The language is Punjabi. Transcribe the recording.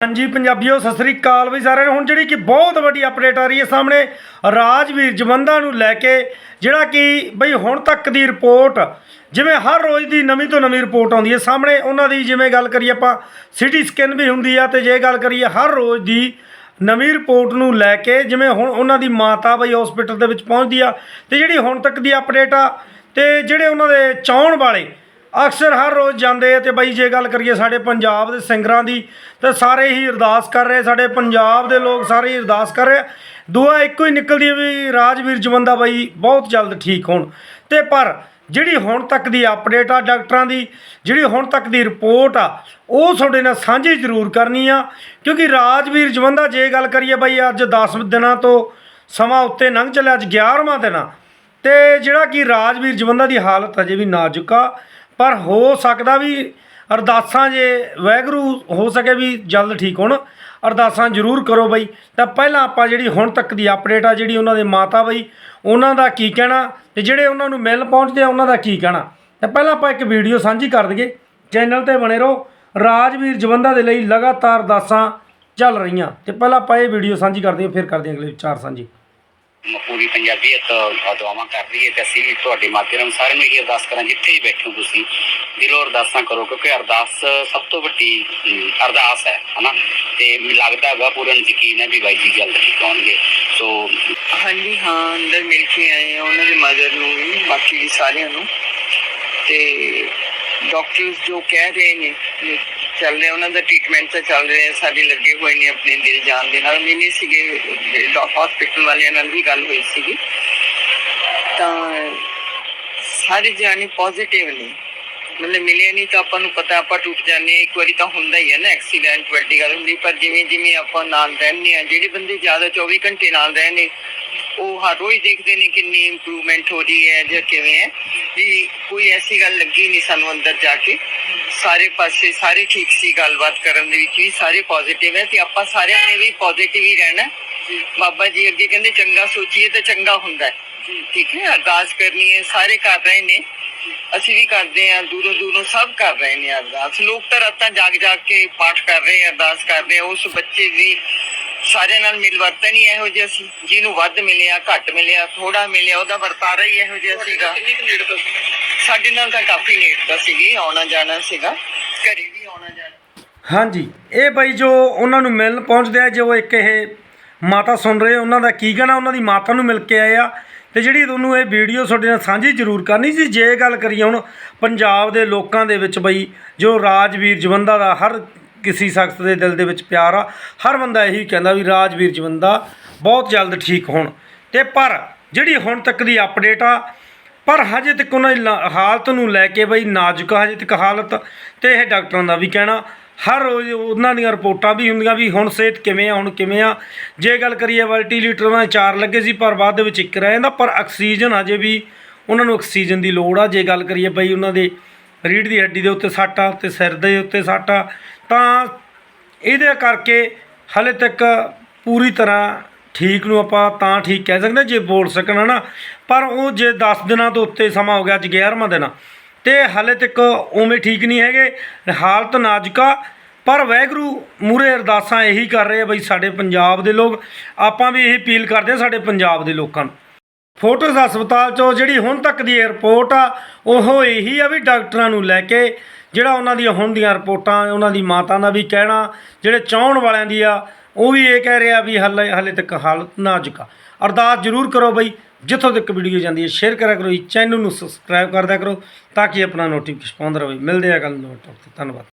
ਹਾਂਜੀ, ਪੰਜਾਬੀਓ, ਸਤਿ ਸ੍ਰੀ ਅਕਾਲ ਵੀ ਸਾਰਿਆਂ ਨੂੰ। ਹੁਣ ਜਿਹੜੀ ਕਿ ਬਹੁਤ ਵੱਡੀ ਅਪਡੇਟ ਆ ਰਹੀ ਹੈ ਸਾਹਮਣੇ, ਰਾਜਵੀਰ ਜਵੰਦਾ ਨੂੰ ਲੈ ਕੇ, ਜਿਹੜਾ ਕਿ ਬਈ ਹੁਣ ਤੱਕ ਦੀ ਰਿਪੋਰਟ ਜਿਵੇਂ ਹਰ ਰੋਜ਼ ਦੀ ਨਵੀਂ ਤੋਂ ਨਵੀਂ ਰਿਪੋਰਟ ਆਉਂਦੀ ਹੈ। ਸਾਹਮਣੇ ਉਹਨਾਂ ਦੀ ਜਿਵੇਂ ਗੱਲ ਕਰੀਏ ਆਪਾਂ ਸਿਟੀ ਸਕੈਨ ਵੀ ਹੁੰਦੀ ਆ ਤੇ ਜੇ ਗੱਲ ਕਰੀਏ ਹਰ ਰੋਜ਼ ਦੀ ਨਵੀਂ ਰਿਪੋਰਟ ਨੂੰ ਲੈ ਕੇ, ਜਿਵੇਂ ਹੁਣ ਉਹਨਾਂ ਦੀ ਮਾਤਾ ਬਈ ਹਸਪੀਟਲ ਦੇ ਵਿੱਚ ਪਹੁੰਚਦੀ ਆ, ਤੇ ਜਿਹੜੀ ਹੁਣ ਤੱਕ ਦੀ ਅਪਡੇਟ ਆ, ਤੇ ਜਿਹੜੇ ਉਹਨਾਂ ਦੇ ਚਾਹਣ ਵਾਲੇ ਅਕਸਰ ਹਰ ਰੋਜ਼ ਜਾਂਦੇ ਆ ਤੇ ਬਾਈ ਜੇ ਗੱਲ ਕਰੀਏ ਸਾਡੇ ਪੰਜਾਬ ਦੇ ਸਿੰਗਰਾਂ ਦੀ, ਤੇ ਸਾਰੇ ਹੀ ਅਰਦਾਸ ਕਰ ਰਹੇ ਸਾਡੇ ਪੰਜਾਬ ਦੇ ਲੋਕ ਸਾਰੇ ਹੀ ਅਰਦਾਸ ਕਰ ਰਹੇ ਆ। ਦੁਆ ਇੱਕੋ ਹੀ ਨਿਕਲਦੀ ਹੈ ਵੀ ਰਾਜਵੀਰ ਜਵੰਦਾ ਬਾਈ ਬਹੁਤ ਜਲਦ ਠੀਕ ਹੋਣ ਤੇ ਪਰ ਜਿਹੜੀ ਹੁਣ ਤੱਕ ਦੀ ਅਪਡੇਟ ਆ ਡਾਕਟਰਾਂ ਦੀ, ਜਿਹੜੀ ਹੁਣ ਤੱਕ ਦੀ ਰਿਪੋਰਟ ਆ, ਉਹ ਤੁਹਾਡੇ ਨਾਲ ਸਾਂਝੀ ਜ਼ਰੂਰ ਕਰਨੀ ਆ, ਕਿਉਂਕਿ ਰਾਜਵੀਰ ਜਵੰਦਾ ਜੇ ਗੱਲ ਕਰੀਏ ਬਾਈ ਅੱਜ 10 ਦਿਨਾਂ ਤੋਂ ਸਮਾਂ ਉੱਤੇ ਲੰਘ ਚੱਲਿਆ, ਅੱਜ 11ਵਾਂ ਦਿਨ ਆ ਤੇ ਜਿਹੜਾ ਕਿ ਰਾਜਵੀਰ ਜਵੰਦਾ ਦੀ ਹਾਲਤ ਅਜੇ ਵੀ ਨਾਜ਼ੁਕ ਆ ਪਰ ਹੋ ਸਕਦਾ ਵੀ ਅਰਦਾਸਾਂ ਜੇ ਵੈਗਰੂ ਹੋ ਸਕੇ ਵੀ ਜਲਦ ਠੀਕ ਹੋਣ, ਅਰਦਾਸਾਂ ਜ਼ਰੂਰ ਕਰੋ ਬਈ। ਤਾਂ ਪਹਿਲਾਂ ਆਪਾਂ ਜਿਹੜੀ ਹੁਣ ਤੱਕ ਦੀ ਅਪਡੇਟ ਆ ਜਿਹੜੀ ਉਹਨਾਂ ਦੇ ਮਾਤਾ ਬਈ, ਉਹਨਾਂ ਦਾ ਕੀ ਕਹਿਣਾ ਤੇ ਜਿਹੜੇ ਉਹਨਾਂ ਨੂੰ ਮਿਲ ਪਹੁੰਚਦੇ ਆ, ਉਹਨਾਂ ਦਾ ਕੀ ਕਹਿਣਾ। ਤਾਂ ਪਹਿਲਾਂ ਆਪਾਂ ਇੱਕ ਵੀਡੀਓ ਸਾਂਝੀ ਕਰ ਦਈਏ। ਚੈਨਲ ਤੇ ਬਣੇ ਰਹੋ। ਰਾਜਵੀਰ ਜਵੰਦਾ ਦੇ ਲਈ ਲਗਾਤਾਰ ਅਰਦਾਸਾਂ ਚੱਲ ਰਹੀਆਂ। ਤੇ ਪਹਿਲਾਂ ਆਪਾਂ ਇਹ ਵੀਡੀਓ ਸਾਂਝੀ ਕਰਦੇ ਹਾਂ, ਫਿਰ ਕਰਦੇ ਹਾਂ ਅਗਲੇ ਵਿਚਾਰ ਸਾਂਝੀ। ਪੂਰੀ ਪੰਜਾਬੀਅਤ ਦੁਆਵਾਂ ਕਰ ਰਹੀ ਹੈ ਤੇ ਅਸੀਂ ਵੀ ਤੁਹਾਡੇ ਮਾਧਿਅਮ ਸਾਰਿਆਂ ਨੂੰ ਇਹ ਅਰਦਾਸ ਕਰਾਂ ਜਿੱਥੇ ਹੀ ਬੈਠੇ ਹੋ ਤੁਸੀਂ, ਦਿਲੋਂ ਅਰਦਾਸਾਂ ਕਰੋ ਕਿਉਂਕਿ ਅਰਦਾਸ ਸਭ ਤੋਂ ਵੱਡੀ ਅਰਦਾਸ ਹੈ, ਹਨਾ? ਤੇ ਮੈਨੂੰ ਲੱਗਦਾ ਹੈਗਾ ਪੂਰਨ ਯਕੀਨ ਹੈ ਵੀ ਬਾਈ ਜੀ ਜਲਦ ਠੀਕ ਹੋਣਗੇ। ਸੋ ਹਾਂਜੀ, ਹਾਂ, ਅੰਦਰ ਮਿਲ ਕੇ ਆਏ ਉਹਨਾਂ ਦੇ ਮਦਰ ਨੂੰ ਵੀ, ਬਾਕੀ ਸਾਰਿਆਂ ਨੂੰ। ਤੇ ਡਾਕਟਰਸ ਜੋ ਕਹਿ ਰਹੇ ਨੇ ਚੱਲ ਰਿਹਾ, ਉਹਨਾਂ ਦਾ ਟ੍ਰੀਟਮੈਂਟ ਤਾਂ ਚੱਲ ਰਿਹਾ, ਸਾਡੇ ਲੱਗੇ ਹੋਏ ਨੇ ਆਪਣੇ ਦਿਲ ਜਾਨ ਦੇ ਨਾਲ। ਮਿਲੇ ਸੀਗੇ ਹਸਪੀਟਲ ਵਾਲਿਆਂ ਨਾਲ ਵੀ ਗੱਲ ਹੋਈ ਸੀਗੀ। ਤਾਂ ਸਾਰੇ ਜਾਣੇ ਪੋਜ਼ਿਟਿਵ ਨੇ। ਮਤਲਬ ਮਿਲਿਆ ਨਹੀਂ ਤਾਂ ਆਪਾਂ ਨੂੰ ਪਤਾ, ਆਪਾਂ ਟੁੱਟ ਜਾਂਦੇ ਹਾਂ। ਇੱਕ ਵਾਰੀ ਤਾਂ ਹੁੰਦਾ ਹੀ ਹੈ ਨਾ ਐਕਸੀਡੈਂਟ ਵੱਡੀ ਗੱਲ ਹੁੰਦੀ, ਪਰ ਜਿਵੇਂ ਜਿਵੇਂ ਆਪਾਂ ਨਾਲ ਰਹਿੰਦੇ ਆ ਜਿਹੜੇ ਬੰਦੇ ਜ਼ਿਆਦਾ 24 ਘੰਟੇ ਨਾਲ ਰਹੇ ਉਹ ਹਰ ਰੋਜ਼ ਦੇਖਦੇ ਨੇ ਕਿੰਨੀ ਇੰਪਰੂਵਮੈਂਟ ਹੋ ਰਹੀ ਹੈ ਜਾਂ ਕਿਵੇਂ ਹੈ। ਵੀ ਕੋਈ ਐਸੀ ਗੱਲ ਲੱਗੀ ਨਹੀਂ ਸਾਨੂੰ ਅੰਦਰ ਜਾ ਕੇ। ਸਾਰੇ ਪਾਸੇ ਸਾਰੇ ਠੀਕ ਸੀ ਗੱਲਬਾਤ ਕਰਨ ਦੇ ਵਿੱਚ ਵੀ, ਸਾਰੇ ਪੋਜ਼ਿਟਿਵ ਹੈ ਤੇ ਆਪਾਂ ਸਾਰਿਆਂ ਨੇ ਵੀ ਪੋਜ਼ਿਟਿਵ ਹੀ ਰਹਿਣਾ। ਬਾਬਾ ਜੀ ਅੱਗੇ ਕਹਿੰਦੇ, ਚੰਗਾ ਸੋਚੀਏ ਤਾਂ ਚੰਗਾ ਹੁੰਦਾ ਹੈ। ਠੀਕ ਹੈ, ਅਰਦਾਸ ਕਰਨੀ ਹੈ, ਸਾਰੇ ਕਰ ਰਹੇ ਨੇ। ਅਸੀਂ ਵੀ ਕਰਦੇ ਹਾਂ, ਦੂਰੋਂ ਦੂਰੋਂ ਸਭ ਕਰ ਰਹੇ ਨੇ ਅਰਦਾਸ। ਲੋਕ ਤਾਂ ਰਾਤਾਂ ਜਾਗ ਜਾਗ ਕੇ ਪਾਠ ਕਰ ਰਹੇ ਆ ਅਰਦਾਸ ਕਰਦੇ ਆ। ਉਸ ਬੱਚੇ ਦੀ ਸਾਰਿਆਂ ਨਾਲ ਮਿਲ ਵਰਤਨ ਹੀ ਇਹੋ ਜਿਹਾ ਸੀ। ਜਿਹਨੂੰ ਵੱਧ ਮਿਲਿਆ ਘੱਟ ਮਿਲਿਆ ਥੋੜਾ ਮਿਲਿਆ ਉਹਦਾ ਵਰਤਾਰਾ ਹੀ ਇਹੋ ਜਿਹਾ ਸੀਗਾ। ਸਾਡੇ ਨਾਲ ਤਾਂ ਕਾਫੀ ਨੇੜਤਾ ਸੀਗੀ ਆਉਣਾ ਜਾਣਾ ਸੀਗਾ। ਘਰੇ ਵੀ ਆਉਣਾ ਜਾਣਾ। ਹਾਂਜੀ ਇਹ ਬਾਈ ਜੋ ਉਹਨਾਂ ਨੂੰ ਮਿਲਣ ਪਹੁੰਚਦੇ ਆ ਜੋ ਇੱਕ ਇਹ ਮਾਤਾ ਸੁਣ ਰਹੇ ਉਹਨਾਂ ਦਾ ਕੀ ਕਹਿਣਾ ਉਹਨਾਂ ਦੀ ਮਾਤਾ ਨੂੰ ਮਿਲ ਕੇ ਆਏ ਆ। ਤੇ ਜਿਹੜੀ ਤੁਹਾਨੂੰ ਇਹ ਵੀਡੀਓ ਤੁਹਾਡੇ ਨਾਲ ਸਾਂਝੀ ਜ਼ਰੂਰ ਕਰਨੀ ਸੀ ਜੇ ਗੱਲ ਕਰੀਏ ਹੁਣ ਪੰਜਾਬ ਦੇ ਲੋਕਾਂ ਦੇ ਵਿੱਚ ਬਈ ਜੋ ਰਾਜਵੀਰ ਜਵੰਦਾ ਦਾ ਹਰ ਕਿਸੇ ਸ਼ਖਸ ਦੇ ਦਿਲ ਦੇ ਵਿੱਚ ਪਿਆਰ ਆ, ਹਰ ਬੰਦਾ ਇਹੀ ਕਹਿੰਦਾ ਵੀ ਰਾਜਵੀਰ ਜਵੰਦਾ ਬਹੁਤ ਜਲਦ ਠੀਕ ਹੋਣ। ਤੇ ਪਰ ਜਿਹੜੀ ਹੁਣ ਤੱਕ ਦੀ ਅਪਡੇਟ ਆ, ਪਰ ਹਜੇ ਤੱਕ ਉਹਨਾਂ ਦੀ ਹਾਲਤ ਨੂੰ ਲੈ ਕੇ ਬਈ ਨਾਜ਼ੁਕ ਆ ਹਜੇ ਤੱਕ ਹਾਲਤ, ਤੇ ਇਹ ਡਾਕਟਰਾਂ ਦਾ ਵੀ ਕਹਿਣਾ, ਹਰ ਰੋਜ਼ ਉਹਨਾਂ ਦੀਆਂ ਰਿਪੋਰਟਾਂ ਵੀ ਹੁੰਦੀਆਂ ਵੀ ਹੁਣ ਸਿਹਤ ਕਿਵੇਂ ਆ, ਹੁਣ ਕਿਵੇਂ ਆ। ਜੇ ਗੱਲ ਕਰੀਏ ਵੈਂਟੀਲੇਟਰ ਉਹਨਾਂ ਦੇ ਚਾਰ ਲੱਗੇ ਸੀ, ਪਰ ਬਾਅਦ ਦੇ ਵਿੱਚ ਇੱਕ ਰਹਿ ਜਾਂਦਾ, ਪਰ ਆਕਸੀਜਨ ਹਜੇ ਵੀ ਉਹਨਾਂ ਨੂੰ ਆਕਸੀਜਨ ਦੀ ਲੋੜ ਆ। ਜੇ ਗੱਲ ਕਰੀਏ ਬਈ ਉਹਨਾਂ ਦੇ ਰੀੜ੍ਹ ਦੀ ਹੱਡੀ ਦੇ ਉੱਤੇ ਸੱਟ ਆ ਤੇ ਸਿਰ ਦੇ ਉੱਤੇ ਸੱਟ ਆ ਤਾਂ ਇਹਦੇ ਕਰਕੇ ਹਾਲੇ ਤੱਕ ਪੂਰੀ ਤਰ੍ਹਾਂ ਠੀਕ ਨੂੰ ਆਪਾਂ ਤਾਂ ਠੀਕ ਕਹਿ ਸਕਦੇ ਹਾਂ ਜੇ ਬੋਲ ਸਕਣ ਹਨਾ। ਪਰ ਉਹ ਜੇ 10 ਦਿਨਾਂ ਤੋਂ ਉੱਤੇ ਸਮਾਂ ਹੋ ਗਿਆ ਅੱਜ 11ਵਾਂ ਦਿਨ ਆ, ਤੇ ਹਲੇ ਤੱਕ ਉਵੇਂ ਠੀਕ ਨਹੀਂ ਹੈਗੇ ਹਾਲਤ ਨਾਜ਼ੁਕਾ ਪਰ ਵੈਗਰੂ ਮੂਰੇ ਅਰਦਾਸਾਂ ਇਹੀ ਕਰ ਰਹੇ ਆ ਬਈ ਸਾਡੇ ਪੰਜਾਬ ਦੇ ਲੋਕ ਆਪਾਂ ਵੀ ਇਹੀ ਅਪੀਲ ਕਰਦੇ ਆ ਸਾਡੇ ਪੰਜਾਬ ਦੇ ਲੋਕਾਂ ਨੂੰ। ਫੋਰਟਿਸ ਹਸਪਤਾਲ ਚੋਂ ਜਿਹੜੀ ਹੁਣ ਤੱਕ ਦੀ ਰਿਪੋਰਟ ਆ ਉਹ ਇਹੀ ਆ ਵੀ ਡਾਕਟਰਾਂ ਨੂੰ ਲੈ ਕੇ ਜਿਹੜਾ ਉਹਨਾਂ ਦੀਆਂ ਹੁਣ ਦੀਆਂ ਰਿਪੋਰਟਾਂ, ਉਹਨਾਂ ਦੀ ਮਾਤਾ ਦਾ ਵੀ ਕਹਿਣਾ, ਜਿਹੜੇ ਚਾਹਣ ਵਾਲਿਆਂ ਦੀ ਆ, ਉਹ ਵੀ ਇਹ ਕਹਿ ਰਿਹਾ ਵੀ ਹਲੇ ਹਲੇ ਤੱਕ ਹਾਲਤ ਨਾਜ਼ੁਕ ਆ ਅਰਦਾਸ ਜ਼ਰੂਰ ਕਰੋ ਬਈ, ਜਿੱਥੋਂ ਤੱਕ ਵੀਡੀਓ ਜਾਂਦੀ ਹੈ ਸ਼ੇਅਰ ਕਰਿਆ ਕਰੋ ਜੀ ਚੈਨਲ ਨੂੰ ਸਬਸਕ੍ਰਾਈਬ ਕਰਦਿਆ ਕਰੋ, ਤਾਂ ਕਿ ਆਪਣਾ ਨੋਟੀਫਿਕੇਸ਼ਨ ਪਾਉਂਦਾ ਰਹੇ। ਮਿਲਦੇ ਆ ਕੱਲ ਨੋਟ ਧੰਨਵਾਦ।